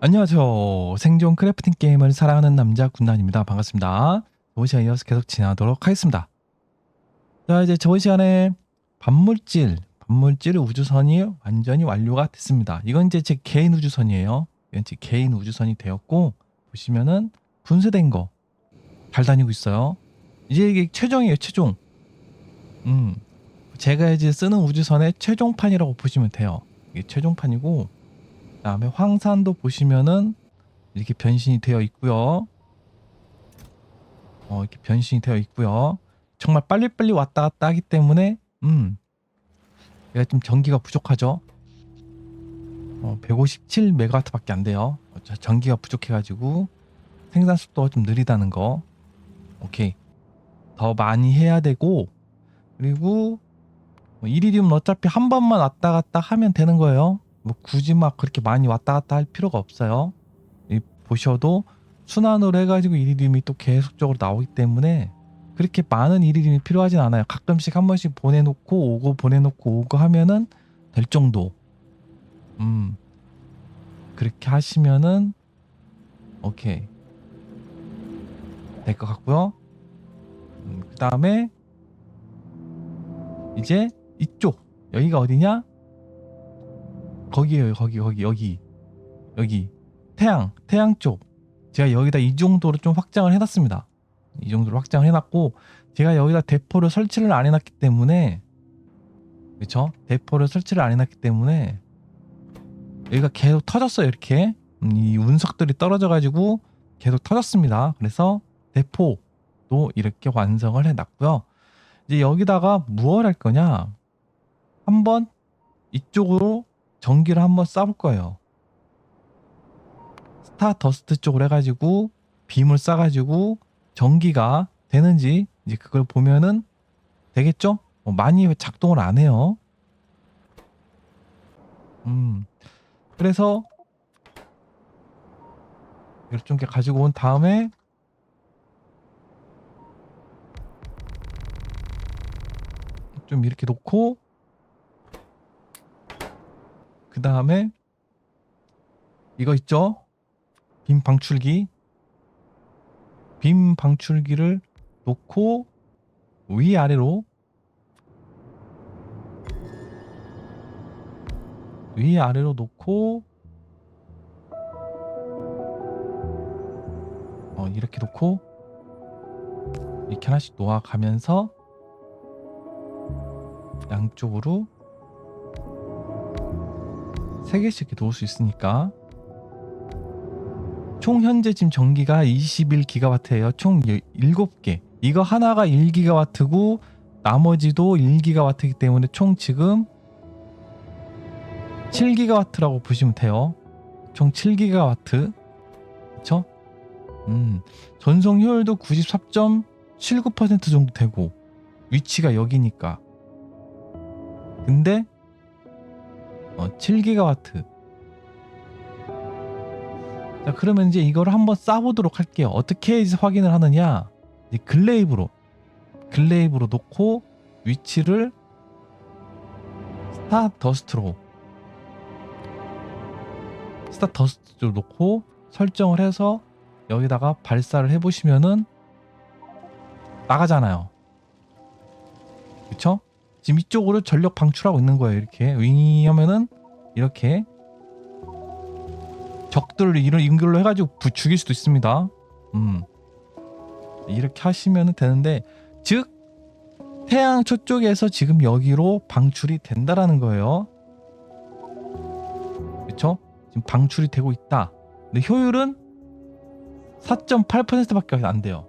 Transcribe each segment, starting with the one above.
안녕하세요. 생존 크래프팅 게임을 사랑하는 남자 군단입니다. 반갑습니다. 저번 시간에 이어서 계속 진행하도록 하겠습니다. 자, 이제 저번 시간에 반물질, 반물질 우주선이 완전히 완료가 됐습니다. 이건 이제 제 개인 우주선이에요. 이건 제 개인 우주선이 되었고, 보시면은 분쇄된 거 잘 다니고 있어요. 이제 이게 최종이에요, 최종. 음. 제가 이제 쓰는 우주선의 최종판이라고 보시면 돼요. 이게 최종판이고, 그 다음에 황산도 보시면은 이렇게 변신이 되어 있고요. 어, 이렇게 변신이 되어 있고요. 정말 빨리빨리 왔다 갔다 하기 때문에 음. 얘가 좀 전기가 부족하죠. 어, 157메가와트밖에 안 돼요. 어, 저 전기가 부족해 가지고 생산 속도가 좀 느리다는 거. 오케이. 더 많이 해야 되고 그리고 뭐 이리듐은 어차피 한 번만 왔다 갔다 하면 되는 거예요. 뭐 굳이 막 그렇게 많이 왔다 갔다 할 필요가 없어요. 이 보셔도 순환으로 해가지고 이리듐이 또 계속적으로 나오기 때문에 그렇게 많은 이리듐이 필요하진 않아요. 가끔씩 한 번씩 보내놓고 오고 보내놓고 오고 하면은 될 정도. 음 그렇게 하시면은 오케이 될 것 같고요. 음, 그 다음에 이제 이쪽 여기가 어디냐? 거기에요 거기 거기 여기. 여기. 태양 태양 쪽. 제가 여기다 이 정도로 좀 확장을 해놨습니다. 이 정도로 확장을 해놨고 제가 여기다 대포를 설치를 안 해놨기 때문에 그쵸? 대포를 설치를 안 해놨기 때문에 여기가 계속 터졌어요 이렇게. 음, 이 운석들이 떨어져 가지고 계속 터졌습니다. 그래서 대포도 이렇게 완성을 해놨고요. 이제 여기다가 무얼 할 거냐? 한번 이쪽으로 전기를 한번 쏴볼 거예요. 스타 더스트 쪽으로 해가지고 빔을 쏴가지고 전기가 되는지 이제 그걸 보면은 되겠죠? 뭐 많이 작동을 안 해요. 음, 그래서 이렇게 가지고 온 다음에 좀 이렇게 놓고 그 다음에 이거 있죠? 빔 방출기. 빔 방출기를 놓고 위아래로 위아래로 놓고 어, 이렇게 놓고 이렇게 하나씩 놓아가면서 양쪽으로 세 개씩 이렇게 놓을 수 있으니까 총 현재 지금 전기가 21기가와트예요. 총 7개. 이거 하나가 1기가와트고 나머지도 1기가와트이기 때문에 총 지금 7기가와트라고 보시면 돼요. 총 7기가와트. 그쵸? 음. 전송 효율도 94.79% 정도 되고 위치가 여기니까. 근데 어, 7기가와트. 자, 그러면 이제 이걸 한번 쏴보도록 할게요. 어떻게 이제 확인을 하느냐? 이제 글레이브로, 글레이브로 놓고 위치를 스타 더스트로, 스타 더스트로 놓고 설정을 해서 여기다가 발사를 해보시면은 나가잖아요. 그쵸? 지금 이쪽으로 전력 방출하고 있는 거예요. 이렇게 윙하면은 이렇게 적들을 이런 인글로 해가지고 부 죽일 수도 있습니다. 음 이렇게 하시면 되는데 즉 태양 저쪽에서 지금 여기로 방출이 된다라는 거예요. 그렇죠? 지금 방출이 되고 있다. 근데 효율은 4.8%밖에 안 돼요.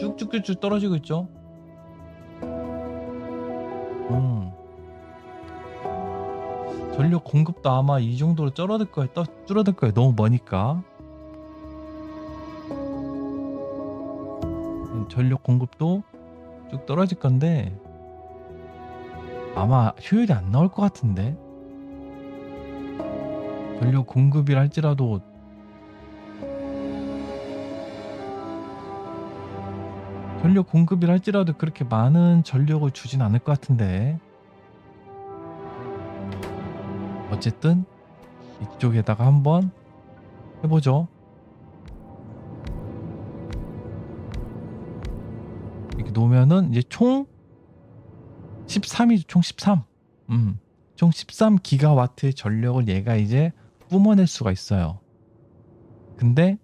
쭉쭉쭉쭉 떨어지고 있죠. 전력 공급도 아마 이 정도로 줄어들 거예요. 떠, 줄어들 거예요. 너무 머니까. 음, 전력 공급도 쭉 떨어질 건데 아마 효율이 안 나올 것 같은데. 전력 공급이라 할지라도 전력 공급이라 할지라도 그렇게 많은 전력을 주진 않을 것 같은데 어쨌든 이쪽에다가 한번 해보죠. 이렇게 놓으면은 이제 총 13이 총 13. 음. 총 13기가와트의 전력을 얘가 이제 뿜어낼 수가 있어요. 근데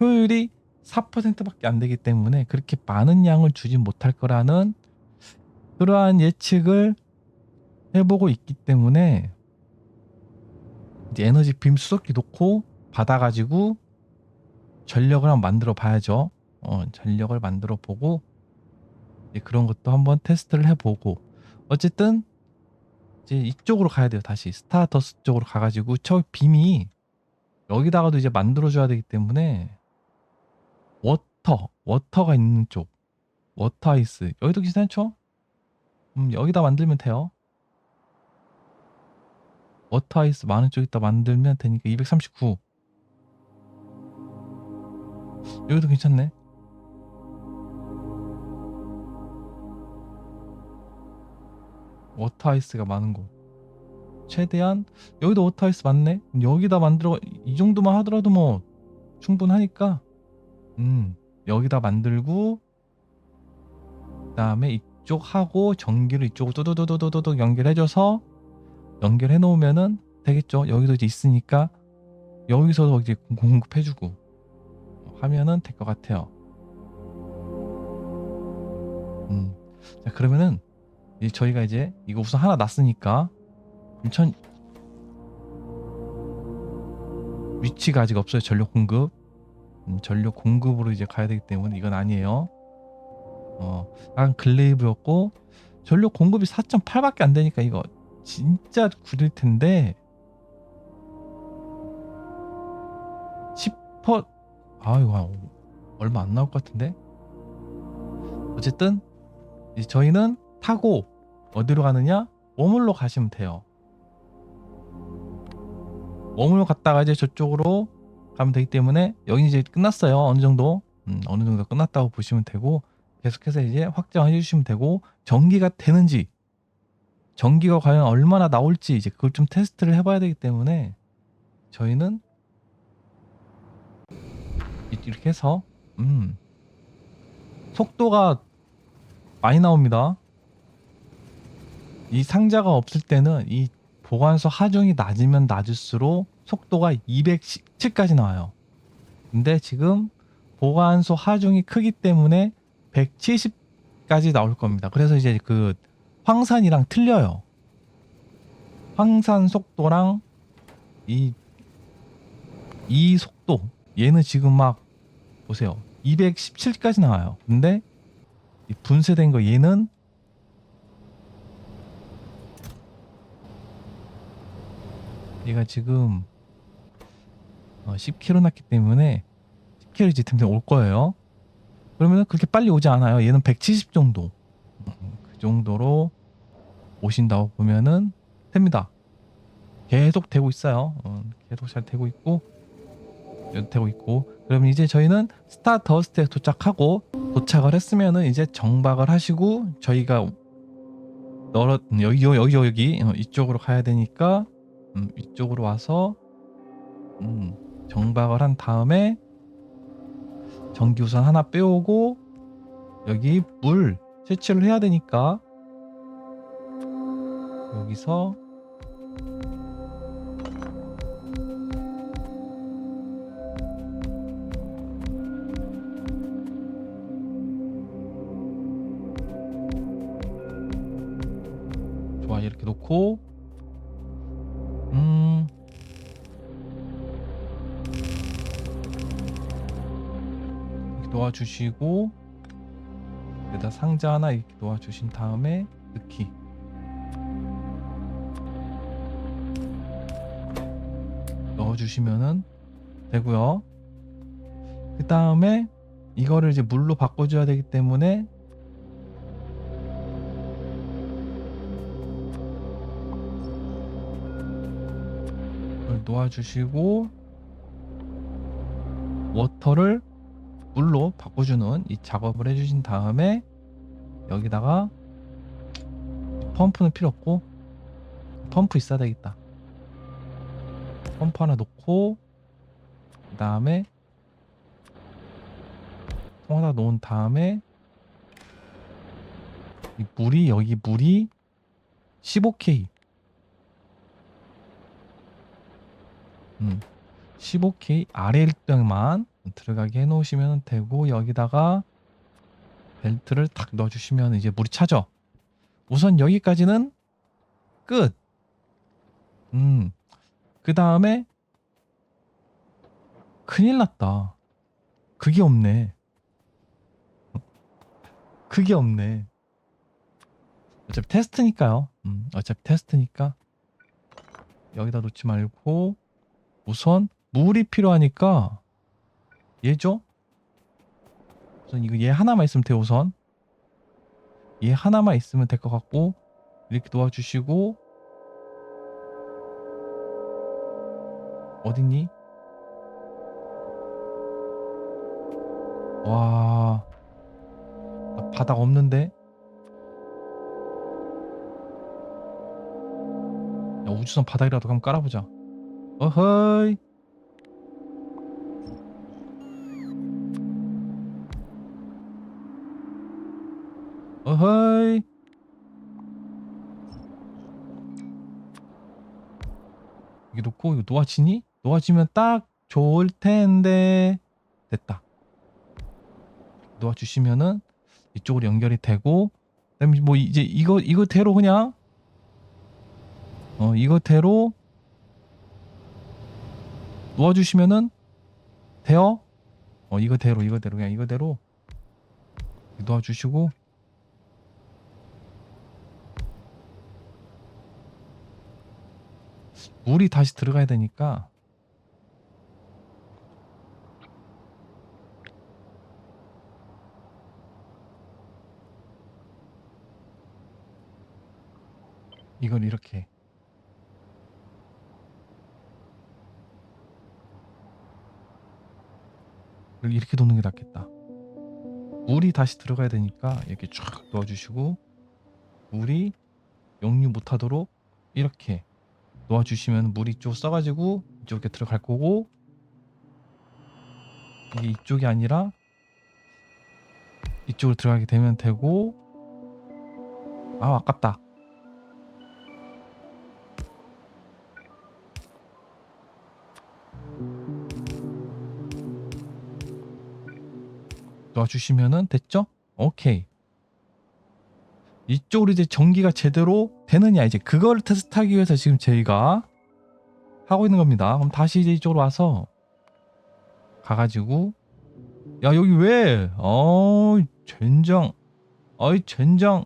효율이 4%밖에 안 되기 때문에 그렇게 많은 양을 주진 못할 거라는 그러한 예측을 해보고 있기 때문에 에너지 빔 수석기 놓고 받아가지고 전력을 한번 만들어 봐야죠. 어, 전력을 만들어 보고 그런 것도 한번 테스트를 해보고 어쨌든 이제 이쪽으로 가야 돼요. 다시 스타더스 쪽으로 가가지고 저 빔이 여기다가도 이제 만들어줘야 되기 때문에 워터 워터가 있는 쪽 워터 아이스 여기도 괜찮죠? 음 여기다 만들면 돼요. 워터 아이스 많은 쪽에다 만들면 되니까 239 여기도 괜찮네. 워터 아이스가 많은 곳. 최대한 여기도 워터 아이스 많네. 여기다 만들어 이 정도만 하더라도 뭐 충분하니까 음 여기다 만들고 그 다음에 이쪽 하고 전기를 이쪽으로 또도도도도도 연결해줘서 연결해 놓으면은 되겠죠. 여기도 이제 있으니까 여기서도 이제 공급해주고 하면은 될 것 같아요. 음, 자 그러면은 이제 저희가 이제 이거 우선 하나 났으니까 인천 위치가 아직 없어요. 전력 공급. 음, 전력 공급으로 이제 가야 되기 때문에 이건 아니에요. 어, 약간 글레이브였고 전력 공급이 4.8밖에 안 되니까 이거 진짜 구릴 텐데 10% 아이고 얼마 안 나올 것 같은데? 어쨌든 저희는 타고 어디로 가느냐? 워물로 가시면 돼요. 워물로 갔다가 이제 저쪽으로 가면 되기 때문에 여기 이제 끝났어요. 어느 정도? 음, 어느 정도 끝났다고 보시면 되고 계속해서 이제 확정해 주시면 되고 전기가 되는지 전기가 과연 얼마나 나올지 이제 그걸 좀 테스트를 해봐야 되기 때문에 저희는 이- 이렇게 해서 음 속도가 많이 나옵니다. 이 상자가 없을 때는 이 보관소 하중이 낮으면 낮을수록 속도가 217까지 나와요. 근데 지금 보관소 하중이 크기 때문에 170까지 나올 겁니다. 그래서 이제 그 황산이랑 틀려요. 황산 속도랑 이, 이 속도, 얘는 지금 막, 보세요. 217까지 나와요. 근데 이 분쇄된 거 얘는 얘가 지금 어, 10km 났기 때문에 10km 이제 템템 올 거예요. 그러면 그렇게 빨리 오지 않아요. 얘는 170 정도. 음, 그 정도로 오신다고 보면은 됩니다. 계속 되고 있어요. 어, 계속 잘 되고 있고 되고 있고 그러면 이제 저희는 스타더스트에 도착하고 도착을 했으면은 이제 정박을 하시고 저희가 널어 여기 여기 여기 여기 어, 이쪽으로 가야 되니까 음, 이쪽으로 와서 음, 정박을 한 다음에 전기우선 하나 빼오고 여기 물 채취를 해야 되니까 여기서 좋아 이렇게 놓고. 음. 이렇게 놓아주시고 여기다 상자 하나 이렇게 놓아주신 다음에 넣기 넣어주시면은 되고요. 그 다음에 이거를 이제 물로 바꿔줘야 되기 때문에 놓아주시고 워터를 물로 바꿔주는 이 작업을 해주신 다음에 여기다가 펌프는 필요 없고 펌프 있어야 되겠다 펌프 하나 놓고 그 다음에 통하다 놓은 다음에 이 물이 여기 물이 15K 음 15K 아래 일등만 들어가게 해 놓으시면 되고 여기다가 벨트를 탁 넣어주시면 이제 물이 차죠. 우선 여기까지는 끝. 음, 그 다음에 큰일 났다. 그게 없네. 그게 없네. 어차피 테스트니까요. 음, 어차피 테스트니까 여기다 놓지 말고 우선 물이 필요하니까 얘죠? 우선 이거 얘 하나만 있으면 돼요 우선 얘 하나만 있으면 될 것 같고 이렇게 놓아주시고 어딨니? 와. 아, 바닥 없는데? 야 우주선 바닥이라도 한번 깔아보자. 어허이. 어허이. 여기 놓고 이거 놓아지니? 놓아지면 딱 좋을 텐데. 됐다 놓아주시면은 이쪽으로 연결이 되고 그다음에 뭐 이제 이거 이거대로 그냥 어 이거대로 놓아주시면은 돼요? 어 이거대로 이거대로 그냥 이거대로 놓아주시고. 물이 다시 들어가야 되니까 이걸 이렇게. 이렇게 놓는 게 낫겠다. 물이 다시 들어가야 되니까 이렇게 쫙 넣어주시고 물이 역류 못하도록 이렇게 놓아주시면 물이 쪽 써가지고 이쪽에 들어갈 거고 이게 이쪽이 아니라 이쪽으로 들어가게 되면 되고. 아 아깝다 놔주시면은 됐죠? 오케이 이쪽으로 이제 전기가 제대로 되느냐 이제 그걸 테스트하기 위해서 지금 저희가 하고 있는 겁니다. 그럼 다시 이제 이쪽으로 와서 가가지고 야 여기 왜? 어이 젠장, 어이 젠장.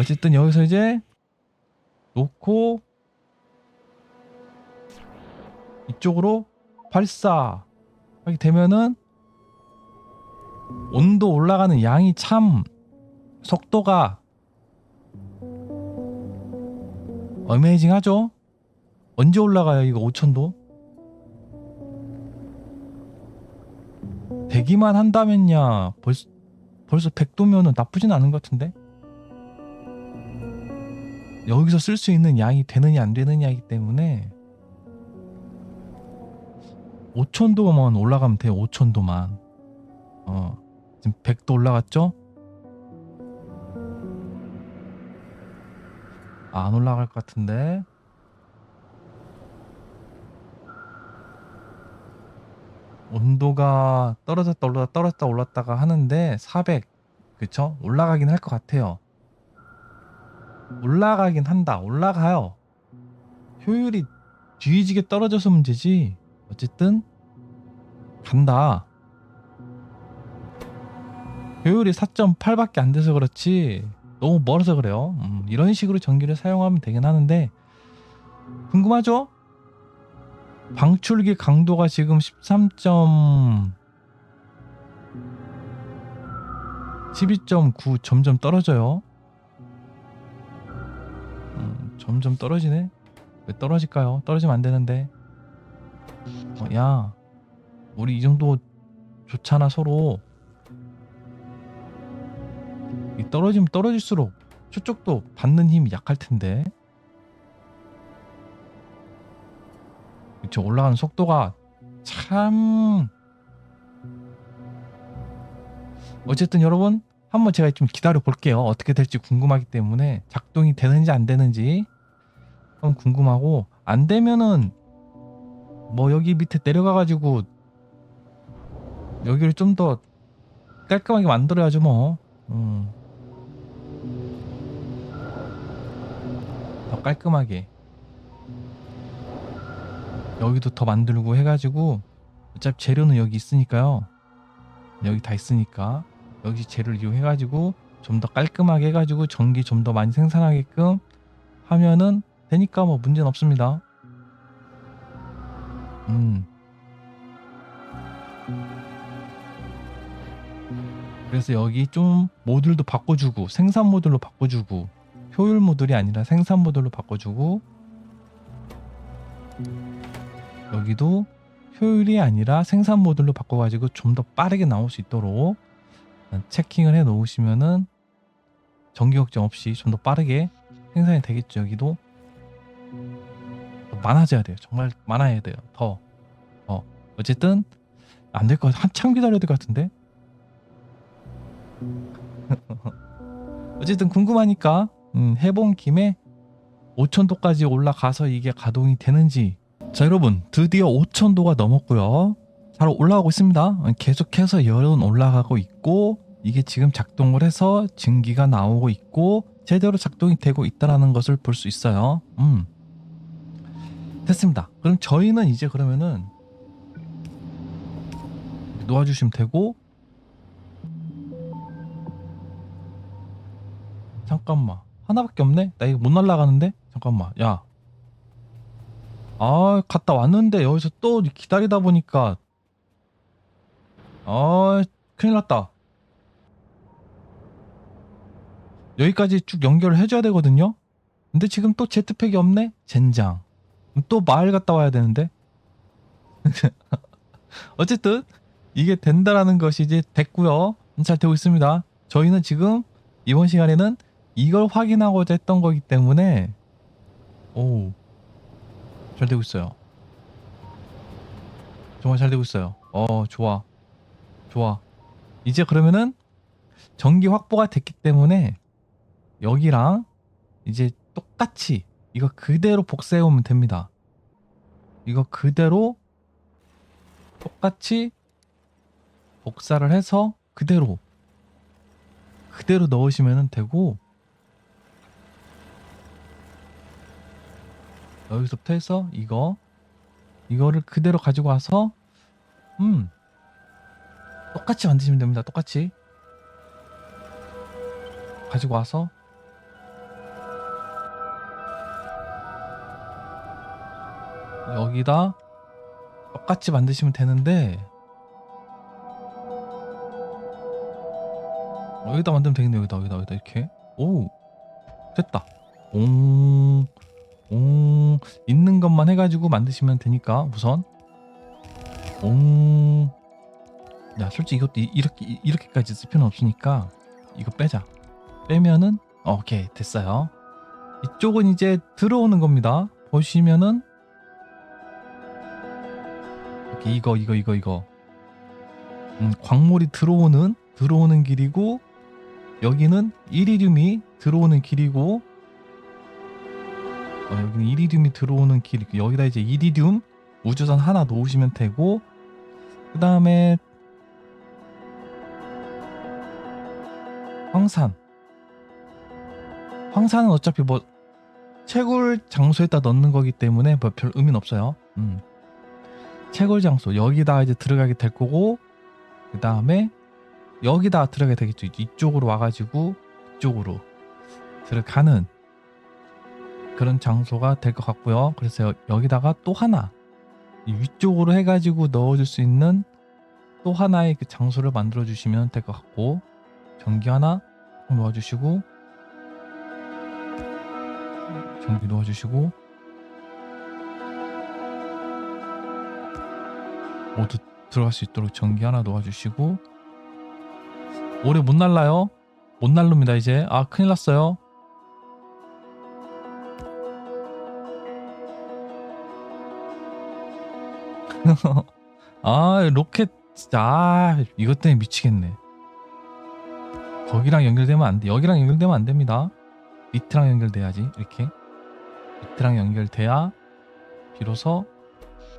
어쨌든 여기서 이제 놓고 이쪽으로 발사 하게 되면은 온도 올라가는 양이 참 속도가 어메이징 하죠? 언제 올라가요 이거 5천도? 되기만 한다면야 벌써 벌써 100도면은 나쁘진 않은 것 같은데 여기서 쓸 수 있는 양이 되느냐 안 되느냐이기 때문에 5천도만 올라가면 돼요 5천도만 어. 지금 100도 올라갔죠? 안 올라갈 것 같은데? 온도가 떨어졌다 올랐다 떨어졌다 올랐다가 하는데 400 그쵸? 올라가긴 할 것 같아요. 올라가긴 한다. 올라가요. 효율이 뒤지게 떨어져서 문제지. 어쨌든 간다 효율이 4.8밖에 안 돼서 그렇지 너무 멀어서 그래요. 음, 이런 식으로 전기를 사용하면 되긴 하는데 궁금하죠? 방출기 강도가 지금 13. 12.9 점점 떨어져요. 음, 점점 떨어지네. 왜 떨어질까요? 떨어지면 안 되는데. 어, 야, 우리 이 정도 좋잖아 서로. 이 떨어지면 떨어질수록 저쪽도 받는 힘이 약할 텐데. 그쵸 올라가는 속도가 참. 어쨌든 여러분 한번 제가 좀 기다려 볼게요. 어떻게 될지 궁금하기 때문에 작동이 되는지 안 되는지 한번 궁금하고 안 되면은 뭐 여기 밑에 내려가 가지고 여기를 좀 더 깔끔하게 만들어야죠 뭐. 음. 더 깔끔하게. 여기도 더 만들고 해가지고 어차피 재료는 여기 있으니까요. 여기 다 있으니까 여기 재료를 이용해가지고 좀 더 깔끔하게 해가지고 전기 좀 더 많이 생산하게끔 하면은 되니까 뭐 문제는 없습니다. 음. 그래서 여기 좀 모듈도 바꿔주고 생산 모듈로 바꿔주고 효율 모듈이 아니라 생산 모듈로 바꿔주고 여기도 효율이 아니라 생산 모듈로 바꿔가지고 좀 더 빠르게 나올 수 있도록 체킹을 해 놓으시면은 전기 걱정 없이 좀 더 빠르게 생산이 되겠죠 여기도. 더 많아져야 돼요. 정말 많아야 돼요. 더. 어. 어쨌든 안 될 것 같아 한참 기다려야 될 것 같은데? 어쨌든 궁금하니까 음, 해본 김에 5천도까지 올라가서 이게 가동이 되는지. 자 여러분 드디어 5천도가 넘었고요. 잘 올라가고 있습니다. 계속해서 열은 올라가고 있고 이게 지금 작동을 해서 증기가 나오고 있고 제대로 작동이 되고 있다는 것을 볼 수 있어요. 음. 됐습니다. 그럼 저희는 이제 그러면은 놓아주시면 되고 잠깐만 하나밖에 없네 나 이거 못 날라가는데 잠깐만 야 아, 갔다 왔는데 여기서 또 기다리다 보니까 아, 큰일 났다. 여기까지 쭉 연결을 해줘야 되거든요. 근데 지금 또 제트팩이 없네. 젠장. 또 마을 갔다 와야 되는데. 어쨌든 이게 된다라는 것이 이제 됐고요. 잘 되고 있습니다. 저희는 지금 이번 시간에는 이걸 확인하고자 했던 거기 때문에 오. 잘 되고 있어요. 정말 잘 되고 있어요. 어, 좋아. 좋아. 이제 그러면은 전기 확보가 됐기 때문에 여기랑 이제 똑같이 이거 그대로 복사해 오면 됩니다. 이거 그대로 똑같이 복사를 해서 그대로 그대로 넣으시면 되고 여기서부터 해서 이거 이거를 그대로 가지고 와서 음 똑같이 만드시면 됩니다. 똑같이. 가지고 와서. 여기다 똑같이 만드시면 되는데 여기다 만들면 되겠네 여기다 여기다 여기다. 이렇게. 오 됐다. 옹 옹, 있는 것만 해가지고 만드시면 되니까 우선 옹. 야 솔직히 이것도 이- 이렇게 이렇게까지 쓸 필요는 없으니까 이거 빼자. 빼면은 어, 오케이 됐어요. 이쪽은 이제 들어오는 겁니다. 보시면은 이렇게 이거 이거 이거 이거 음, 광물이 들어오는 들어오는 길이고 여기는 이리듐이 들어오는 길이고 어, 여기는 이리듐이 들어오는 길 여기다 이제 이리듐 우주선 하나 놓으시면 되고 그 다음에 황산 황산은 어차피 뭐 채굴 장소에다 넣는 거기 때문에 뭐 별 의미는 없어요. 음. 채굴 장소 여기다 이제 들어가게 될 거고 그 다음에 여기다 들어가게 되겠죠. 이쪽으로 와가지고 이쪽으로 들어가는 그런 장소가 될 것 같고요. 그래서 여- 여기다가 또 하나 이 위쪽으로 해가지고 넣어줄 수 있는 또 하나의 그 장소를 만들어 주시면 될 것 같고 전기 하나 놓아주시고 전기 놓아주시고 모두 들어갈 수 있도록 전기 하나 놓아주시고. 오래 못 날라요? 못 날릅니다 이제. 아 큰일 났어요 아 로켓 아 이것 때문에 미치겠네. 거기랑 연결되면 안 돼. 여기랑 연결되면 안 됩니다. 밑이랑 연결돼야지 이렇게. 밑이랑 연결돼야 비로소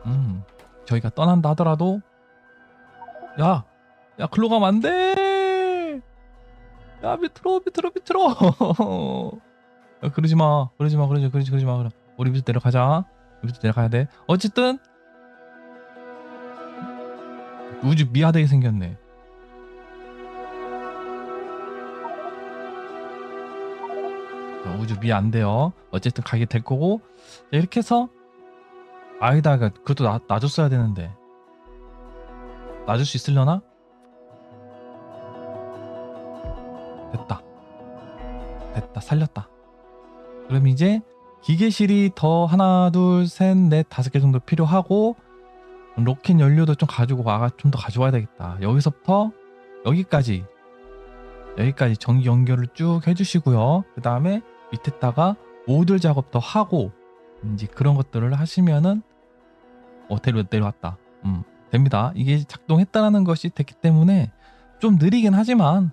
음 저희가 떠난다 하더라도 야 야 글로 가면 안 돼! 야 밑으로 밑으로 밑으로! 야, 그러지 마 그러지 마 그러지 그러지 그러지 마 그럼. 우리 밑으로 내려가자. 우리 밑으로 내려가야 돼. 어쨌든 우주 미하되게 생겼네. 자, 우주 미 안 돼요. 어쨌든 가게 될 거고. 자, 이렇게 해서 아이다가 그것도 놔, 놔줬어야 되는데. 놔줄 수 있으려나? 됐다. 됐다. 살렸다. 그럼 이제 기계실이 더 하나 둘 셋 넷 다섯 개 정도 필요하고 로켓 연료도 좀 가지고 와가 좀 더 가져와야 되겠다. 여기서부터 여기까지 여기까지 전기 연결을 쭉 해주시고요. 그 다음에 밑에다가 모듈 작업도 하고 이제 그런 것들을 하시면은 어 내려 내려왔다. 음 됩니다. 이게 작동했다라는 것이 됐기 때문에 좀 느리긴 하지만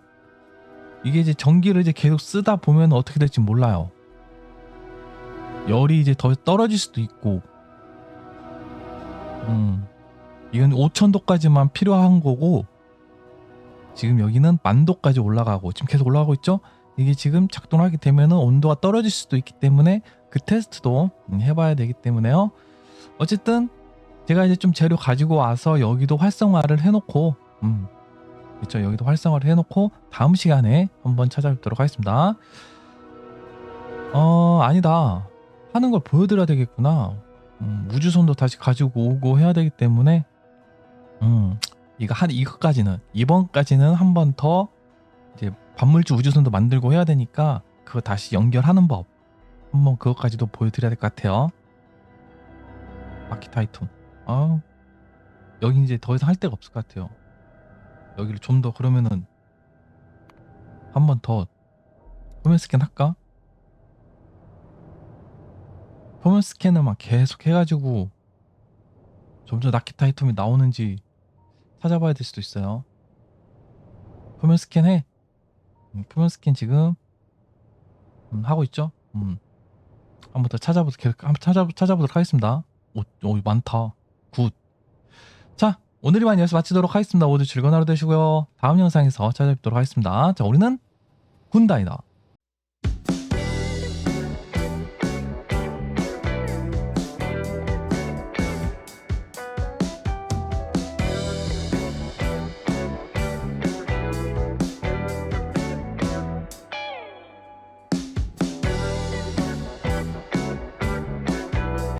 이게 이제 전기를 이제 계속 쓰다 보면 어떻게 될지 몰라요. 열이 이제 더 떨어질 수도 있고. 음 이건 5천도까지만 필요한 거고 지금 여기는 만도까지 올라가고 지금 계속 올라가고 있죠? 이게 지금 작동하게 되면은 온도가 떨어질 수도 있기 때문에 그 테스트도 음, 해봐야 되기 때문에요. 어쨌든 제가 이제 좀 재료 가지고 와서 여기도 활성화를 해놓고 음 그렇죠 여기도 활성화를 해놓고 다음 시간에 한번 찾아뵙도록 하겠습니다. 어 아니다. 하는 걸 보여드려야 되겠구나. 음, 우주선도 다시 가지고 오고 해야 되기 때문에 음. 이거 한 이거까지는 이번까지는 한 번 더 이제 반물질 우주선도 만들고 해야 되니까 그거 다시 연결하는 법. 한번 그것까지도 보여드려야 될 것 같아요. 아키타이톤 아 여기 이제 더 이상 할 데가 없을 것 같아요. 여기를 좀 더 그러면은 한 번 더 표면 스캔 할까? 표면 스캔을 막 계속 해가지고 점점 나키타이톰이 나오는지 찾아봐야 될 수도 있어요. 표면 스캔해. 음, 표면 스캔 지금 음, 하고 있죠. 음. 한번 더 찾아보도록 계속 한번 찾아 찾아보도록 하겠습니다. 오, 오 많다. 굿. 자 오늘 이만 여기서 마치도록 하겠습니다. 모두 즐거운 하루 되시고요. 다음 영상에서 찾아뵙도록 하겠습니다. 자 우리는 군다이다.